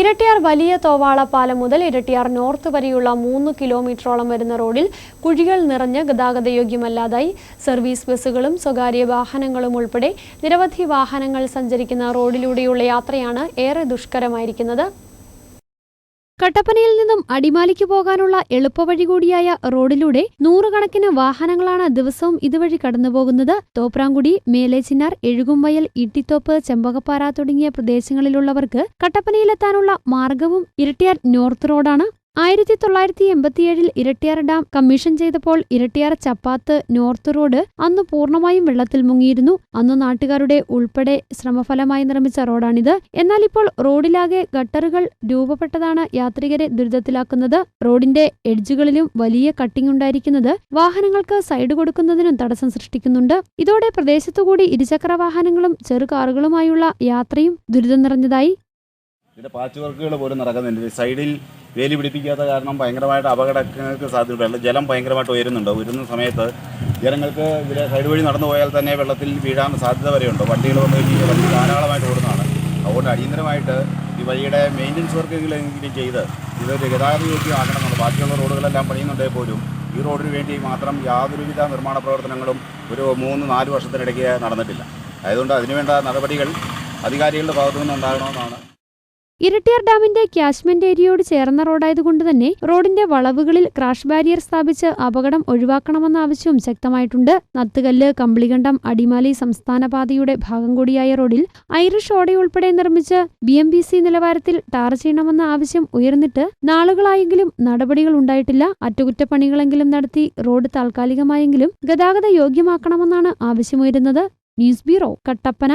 ഇരട്ടിയാർ വലിയ തോവാള പാലം മുതൽ ഇരട്ടിയാർ നോർത്ത് വരെയുള്ള മൂന്ന് കിലോമീറ്ററോളം വരുന്ന റോഡിൽ കുഴികൾ നിറഞ്ഞ് ഗതാഗതയോഗ്യമല്ലാതായി. സർവീസ് ബസ്സുകളും സ്വകാര്യ വാഹനങ്ങളും ഉൾപ്പെടെ നിരവധി വാഹനങ്ങൾ സഞ്ചരിക്കുന്ന റോഡിലൂടെയുള്ള യാത്രയാണ് ഏറെ ദുഷ്കരമായിരിക്കുന്നത്. കട്ടപ്പനയിൽ നിന്നും അടിമാലിക്ക് പോകാനുള്ള എളുപ്പവഴി കൂടിയായ റോഡിലൂടെ നൂറുകണക്കിന് വാഹനങ്ങളാണ് ദിവസവും ഇതുവഴി കടന്നുപോകുന്നത്. തോപ്രാങ്കുടി മേലേച്ചിനാർ എഴുകുംവയൽ ഇട്ടിത്തോപ്പ് ചെമ്പകപ്പാറ തുടങ്ങിയ പ്രദേശങ്ങളിലുള്ളവർക്ക് കട്ടപ്പനയിലെത്താനുള്ള മാർഗവും ഇരട്ടിയാർ നോർത്ത് റോഡാണ്. ആയിരത്തി തൊള്ളായിരത്തി എൺപത്തിയേഴിൽ ഇരട്ടിയാർ ഡാം കമ്മീഷൻ ചെയ്തപ്പോൾ ഇരട്ടിയാർ ചപ്പാത്ത് നോർത്ത് റോഡ് അന്ന് പൂർണമായും വെള്ളത്തിൽ മുങ്ങിയിരുന്നു. അന്ന് നാട്ടുകാരുടെ ഉൾപ്പെടെ ശ്രമഫലമായി നിർമ്മിച്ച റോഡാണിത്. എന്നാൽ ഇപ്പോൾ റോഡിലാകെ ഗട്ടറുകൾ രൂപപ്പെട്ടതാണ് യാത്രികരെ ദുരിതത്തിലാക്കുന്നത്. റോഡിന്റെ എഡ്ജുകളിലും വലിയ കട്ടിംഗ് ഉണ്ടായിരിക്കുന്നത് വാഹനങ്ങൾക്ക് സൈഡ് കൊടുക്കുന്നതിനും തടസ്സം സൃഷ്ടിക്കുന്നുണ്ട്. ഇതോടെ പ്രദേശത്തുകൂടി ഇരുചക്ര വാഹനങ്ങളും ചെറുകാറുകളുമായുള്ള യാത്രയും ദുരിതം നിറഞ്ഞതായി. ഇതിന്റെ പാച്ച് വർക്കുകൾ പോലും നടക്കുന്നുണ്ട് സൈഡിൽ വേലി പിടിപ്പിക്കാത്ത കാരണം ഭയങ്കരമായിട്ട് അപകടങ്ങൾക്ക് സാധ്യത വെള്ളം ജലം ഭയങ്കരമായിട്ട് ഉയരുന്നുണ്ട്. ഉയരുന്ന സമയത്ത് ജനങ്ങൾക്ക് ഇവിടെ സൈഡ് വഴി നടന്നു പോയാൽ തന്നെ വെള്ളത്തിൽ വീഴാൻ സാധ്യത വരെയുണ്ട്. വണ്ടികൾ വന്നു കഴിഞ്ഞാൽ വണ്ടി ധാരാളമായിട്ട് ഓടുന്നതാണ്. അതുകൊണ്ട് അടിയന്തരമായിട്ട് ഈ വഴിയുടെ മെയിന്റനൻസ് വർക്കുകളെങ്കിലും ചെയ്ത് ഇതൊരു ഗതാഗത യോഗ്യമാക്കണമെന്നുണ്ട് ബാക്കിയുള്ള റോഡുകളെല്ലാം പണിയുന്നുണ്ടെങ്കിൽ പോലും ഈ റോഡിന് വേണ്ടി മാത്രം യാതൊരുവിധ നിർമ്മാണ പ്രവർത്തനങ്ങളും ഒരു മൂന്ന് നാല് വർഷത്തിനിടയ്ക്ക് നടന്നിട്ടില്ല. അതുകൊണ്ട് അതിനുവേണ്ട നടപടികൾ അധികാരികളുടെ ഭാഗത്തു നിന്നുണ്ടാകണമെന്നാണ് ഇരട്ടിയാർ ഡാമിന്റെ ക്യാച്ച്മെന്റ് ഏരിയയോട് ചേർന്ന റോഡായതുകൊണ്ട് തന്നെ റോഡിന്റെ വളവുകളിൽ ക്രാഷ് ബാരിയർ സ്ഥാപിച്ച് അപകടം ഒഴിവാക്കണമെന്ന ആവശ്യവും ശക്തമായിട്ടുണ്ട്. നത്തുകല്ല് കമ്പിളികണ്ടം അടിമാലി സംസ്ഥാന പാതയുടെ ഭാഗം കൂടിയായ റോഡിൽ ഐറിഷ് ഓടയുൾപ്പെടെ നിർമ്മിച്ച് ബി എം ബി സി നിലവാരത്തിൽ ടാർ ചെയ്യണമെന്ന ആവശ്യം ഉയർന്നിട്ട് നാളുകളായെങ്കിലും നടപടികൾ ഉണ്ടായിട്ടില്ല. അറ്റകുറ്റപ്പണികളെങ്കിലും നടത്തി റോഡ് താൽക്കാലികമായെങ്കിലും ഗതാഗത യോഗ്യമാക്കണമെന്നാണ് ആവശ്യമുയരുന്നത്. News bureau Kattappana.